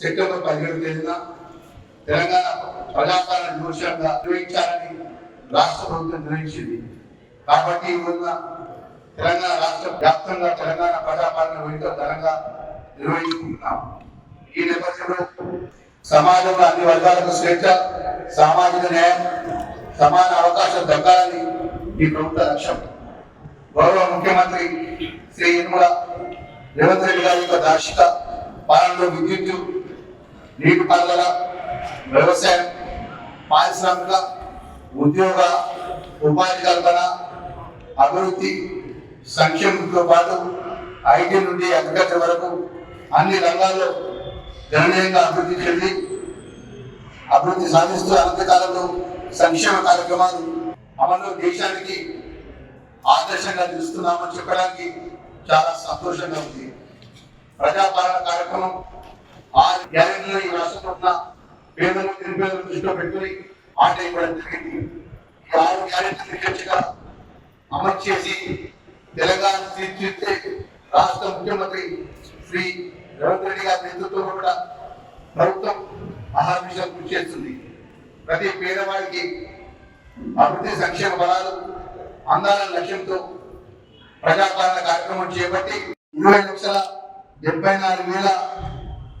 September పదిహేడు తేదీన తెలంగాణ ప్రజాపాలన దినోత్సవంగా నిర్వహించాలని రాష్ట్ర ప్రభుత్వం నిర్ణయించింది. కాబట్టి ఈ రోజున తెలంగాణ రాష్ట్ర వ్యాప్తంగా తెలంగాణ ప్రజాపాలన వేడుక ఘనంగా నిర్వహించుకుంటున్నాం. ఈ నేపథ్యంలో సమాజంలో అన్ని వర్గాలకు స్వేచ్ఛ సామాజిక న్యాయం సమాన అవకాశం దక్కాలని ఈ ప్రభుత్వ లక్ష్యం. గౌరవ ముఖ్యమంత్రి శ్రీ యనమల రేవంత్ రెడ్డి గారి యొక్క దార్శిక పాలనలో విద్యుత్ నీటిపారుదల వ్యవసాయం పారిశ్రామిక ఉద్యోగ ఉపాధి కల్పన అభివృద్ధి సంక్షేమంతో పాటు ఐటీ నుండి అగ్రికల్చర్ వరకు అన్ని రంగాల్లో గణనీయంగా అభివృద్ధి చెంది అభివృద్ధి సాధిస్తూ అనంతకాలంలో సంక్షేమ కార్యక్రమాలు అమలు దేశానికి ఆదర్శంగా నిలుస్తున్నామని చెప్పడానికి చాలా సంతోషంగా ఉంది. ప్రజాపాలన కార్యక్రమం ఆ గ్యారెంటీలో ఈ రాష్ట్రంలో ఉన్న పేదలు నిరుపేదలు దృష్టిలో పెట్టుకుని ఆట ఇవ్వడం జరిగింది. ఈ ఆరు గ్యారెంటీ నిక్కచ్చిగా అమలు చేసి తెలంగాణ తీర్చిదిద్దే రాష్ట్ర ముఖ్యమంత్రి శ్రీ రేవంత్ రెడ్డి గారి నేతృత్వంలో కూడా ప్రభుత్వం అహర్నిశం కృషి చేస్తుంది. ప్రతి పేదవాడికి అభివృద్ధి సంక్షేమ బలాలు అందాల లక్ష్యంతో ప్రజాపాలన కార్యక్రమం చేపట్టి ఇరవై లక్షల డెబ్బై నాలుగు వేల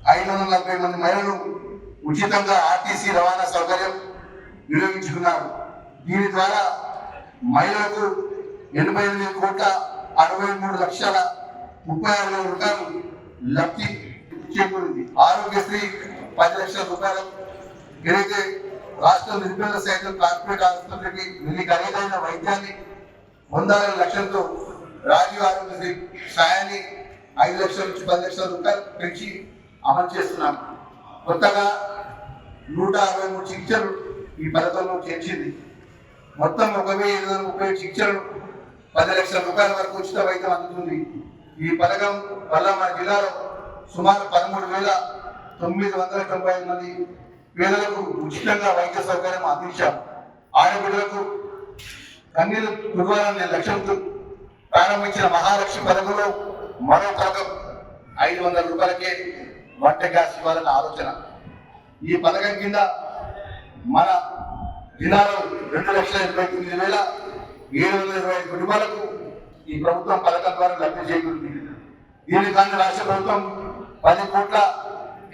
ఐదు వందల నలభై మంది మహిళలు ఉచితంగా ఆర్టీసీ రవాణా సౌకర్యం వినియోగించుకున్నారు. దీని ద్వారా మహిళలకు ఎనభై ఎనిమిది కోట్ల అరవై మూడు లక్షల ముప్పై ఆరు వేల రూపాయలు లబ్ధి చేకూరింది. ఆరోగ్యశ్రీ పది లక్షల రూపాయలు. ఏదైతే రాష్ట్ర నిరుపేద శాఖ కార్పొరేట్ ఆసుపత్రికి వెళ్ళి ఖరీదైన వైద్యాన్ని పొందాలనే లక్ష్యంతో రాజీవ్ ఆరోగ్యశ్రీ సాయాన్ని ఐదు లక్షల నుంచి పది లక్షల రూపాయలు పెంచి అమలు చేస్తున్నాం. కొత్తగా నూట అరవై మూడు చికిత్సలు ఈ పథకంలో చేర్చింది. మొత్తం ఒక వెయ్యి ఐదు వందల ముప్పై చికిత్సలు పది లక్షల రూపాయల వరకు ఉచిత వైద్యం అందుతుంది. ఈ పథకం వల్ల మన జిల్లాలో సుమారు పదమూడు వేల తొమ్మిది వందల తొంభై ఐదు మంది పేదలకు ఉచితంగా వైద్య సౌకర్యం అందించాం. ఆడబిడ్డలకు కన్నీరు దుర్వాలనే లక్ష్యంతో ప్రారంభించిన మహాలక్ష్మి పథకంలో మరో పథకం ఐదు వందల రూపాయలకే వంట గ్యాస్ ఇవ్వాలన్న ఆలోచన. ఈ పథకం కింద మన దినాలు రెండు లక్షల ఇరవై తొమ్మిది వేల ఏడు వందల ఇరవై ఐదు కుటుంబాలకు ఈ ప్రభుత్వం పథకం ద్వారా లబ్ధి చేకూరింది. దీనికి కానీ రాష్ట్ర ప్రభుత్వం పది కోట్ల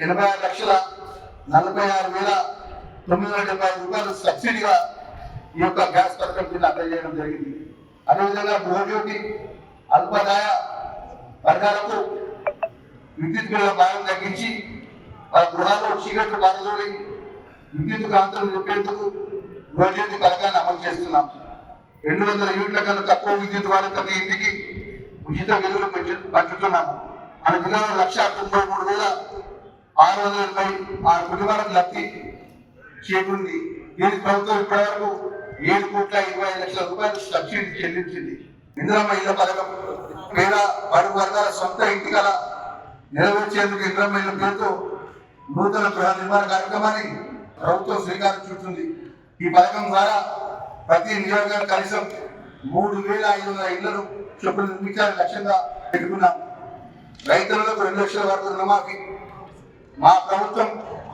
ఎనభై ఆరు లక్షల నలభై ఆరు వేల తొమ్మిది వందల డెబ్బై ఐదు రూపాయలు సబ్సిడీగా ఈ యొక్క గ్యాస్ పథకం కింద అప్లై చేయడం జరిగింది. అదేవిధంగా గృహజ్యోతి అల్పదాయ వర్గాలకు విద్యుత్ బిల్ల భారం తగ్గించి ఆ గృహాల్లో చీకట్లు బాధలోని విద్యుత్ కాంతులు నింపేందుకు గృహజ్యోతి పథకాన్ని అమలు చేస్తున్నాం. రెండు వందల యూనిట్ల కన్నా తక్కువ విద్యుత్ వారి ప్రతి ఇంటికి ఉచిత విలువలు పెంచు పంచుతున్నాము. మన జిల్లాలో లక్ష తొంభై మూడు వేల ఆరు వందల ఎనభై ఆరు కుటుంబాలకు లబ్ధి చేకుంది దీనికి ప్రభుత్వం ఇప్పటివరకు ఏడు కోట్ల ఇరవై ఐదు లక్షల రూపాయలు సబ్సిడీ చెల్లించింది. ఇందిరమ్మ ఇళ్ళ పథకం పేద బడుగు వర్గాల సొంత ఇంటి నెరవేర్చేందుకు ఇందిరమ్మ పేరుతో నూతన గృహ నిర్మాణ కార్యక్రమాన్ని ప్రభుత్వం శ్రీకారం చుడుతుంది. ఈ పథకం ద్వారా ప్రతి నియోజకవర్గం కనీసం మూడు వేల ఐదు వందల ఇళ్ళను చొప్పున నిర్మించాలని లక్ష్యంగా పెట్టుకున్నాం. రైతులకు రెండు లక్షల వరకు రుణమాఫీ. మా ప్రభుత్వం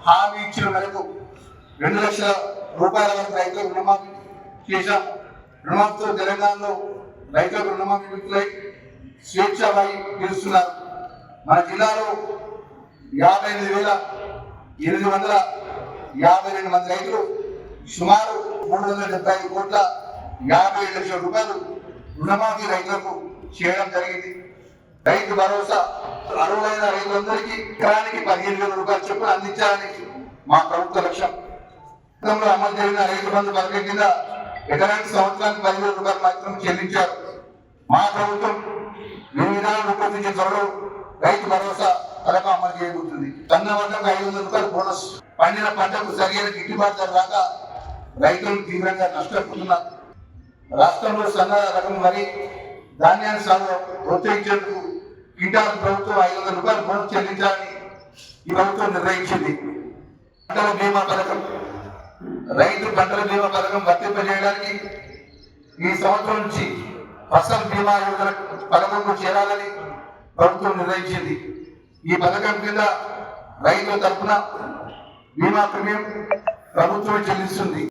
హామీ ఇచ్చిన మేరకు రెండు లక్షల రూపాయల వరకు రైతులకు రుణమాఫీ చేశాం. రుణమాఫీతో తెలంగాణలో రైతులకు రుణమాఫీ స్వేచ్ఛ స్వేచ్ఛపై పిలుస్తున్నారు మన జిల్లాలో యాభై ఎనిమిది వేల ఎనిమిది వందల యాభై రెండు మంది రైతులు సుమారు మూడు వందల డెబ్బై ఐదు కోట్ల యాభై ఏడు లక్షల రూపాయలు రుణమాఫీ రైతులకు చేయడం జరిగింది. రైతు భరోసా అర్హులైన రైతులందరికీ ఎకరానికి పదిహేను వేల రూపాయలు చొప్పున అందించాలని మా ప్రభుత్వ లక్ష్యం. గతంలో అమలు జరిగిన రైతు బంధు పథకం కింద ఎకరానికి సంవత్సరానికి పదివేల రూపాయలు మాత్రం చెల్లించారు. మా ప్రభుత్వం వివిధ రూపొందించే రూపొందించిన త్వరలో రైతు భరోసా పథకం అమలు చేయబోతుంది సన్న ఐదు వందల రూపాయలు బోనస్. పండిన పంటకు సరైన గిట్టుబాటు ధర రాక రైతులు తీవ్రంగా నష్టపోతున్నారు. రాష్ట్రంలో సన్న రకం వరి ధాన్యాన్ని సాగు ప్రోత్సహించేందుకు క్వింటాల్ ప్రభుత్వం ఐదు వందల రూపాయలు బోనస్ చెల్లించాలని ఈ ప్రభుత్వం నిర్ణయించింది. పంటల బీమా పథకం. రైతు పంటల బీమా పథకం వర్తింపజేయడానికి ఈ సంవత్సరం నుంచి ఫసల్ బీమా యోజన పథకంలో చేరాలని ప్రభుత్వం నిర్ణయించింది. ఈ పథకం కింద రైతుల తరఫున బీమా ప్రీమియం ప్రభుత్వం చెల్లిస్తుంది.